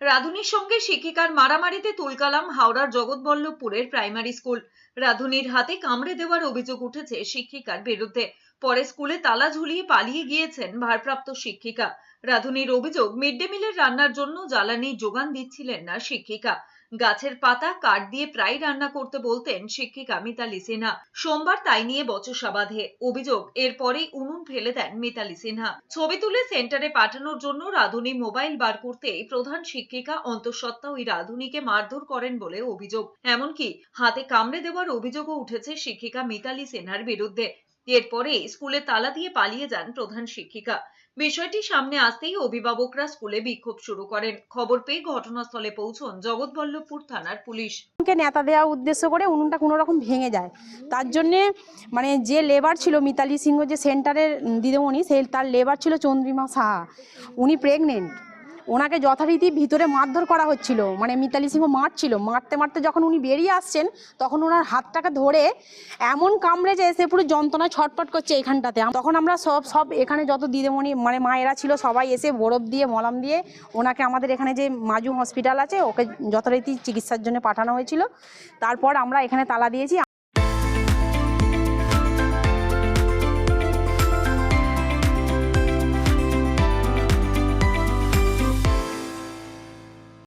রাধুনির সঙ্গে শিক্ষিকার মারামারিতে তুলকালাম হাওড়ার জগৎবল্লভপুরের প্রাইমারি স্কুল রাধুনির হাতে কামড়ে দেওয়ার অভিযোগ উঠেছে শিক্ষিকার বিরুদ্ধে। পরে স্কুলে তালা ঝুলিয়ে পালিয়ে গিয়েছেন ভারপ্রাপ্ত শিক্ষিকা। রাধুনির অভিযোগ মিড ডে মিলের রান্নার জন্য জ্বালানি যোগান দিচ্ছিলেন না শিক্ষিকা। গাছের পাতা কাঠ দিয়ে প্রায় রান্না করতে বলতেন শিক্ষিকা মিতালি সিনহা। সোমবার তাই নিয়ে বচসা বাঁধে। অভিযোগ, এরপরেই উনুন ফেলে দেন মিতালি সিনহা। ছবি তুলে সেন্টারে পাঠানোর জন্য রাধুনী মোবাইল বার করতে প্রধান শিক্ষিকা অন্তঃসত্ত্বা ওই রাধুনীকে মারধর করেন বলে অভিযোগ। এমনকি হাতে কামড়ে দেওয়ার অভিযোগও উঠেছে শিক্ষিকা মিতালি সিনহার বিরুদ্ধে। এরপরে স্কুলে তালা দিয়ে পালিয়ে যান প্রধান শিক্ষিকা। বিষয়টি সামনে আসতেই অভিভাবকরা স্কুলে বিক্ষোভ শুরু করেন। খবর পেয়ে ঘটনাস্থলে পৌঁছন জগৎবল্লভপুর থানার পুলিশ। নেতা দেওয়ার উদ্দেশ্য করে উনুনটা কোনো রকম ভেঙে যায়। তার জন্যে মানে যে লেবার ছিল মিতালি সিংহ যে সেন্টারের দিদিমণি সেই তার লেবার ছিল চন্দ্রিমা সাহা। উনি প্রেগনেন্ট ওনাকে যথারীতি ভিতরে মারধর করা হচ্ছিল। মানে মিতালি সিংহ মারছিল। মারতে মারতে যখন উনি বেরিয়ে আসছেন, তখন ওনার হাতটাকে ধরে এমন কামড়েছে এসে পুরো যন্ত্রণা ছটপট করছে এখানটাতে। তখন আমরা সব সব এখানে যত দিদিমণি মানে মায়েরা ছিল, সবাই এসে বরফ দিয়ে, মলম দিয়ে ওনাকে আমাদের এখানে যে মাজু হসপিটাল আছে, ওকে যথারীতি চিকিৎসার জন্য পাঠানো হয়েছিল। তারপর আমরা এখানে তালা দিয়েছি।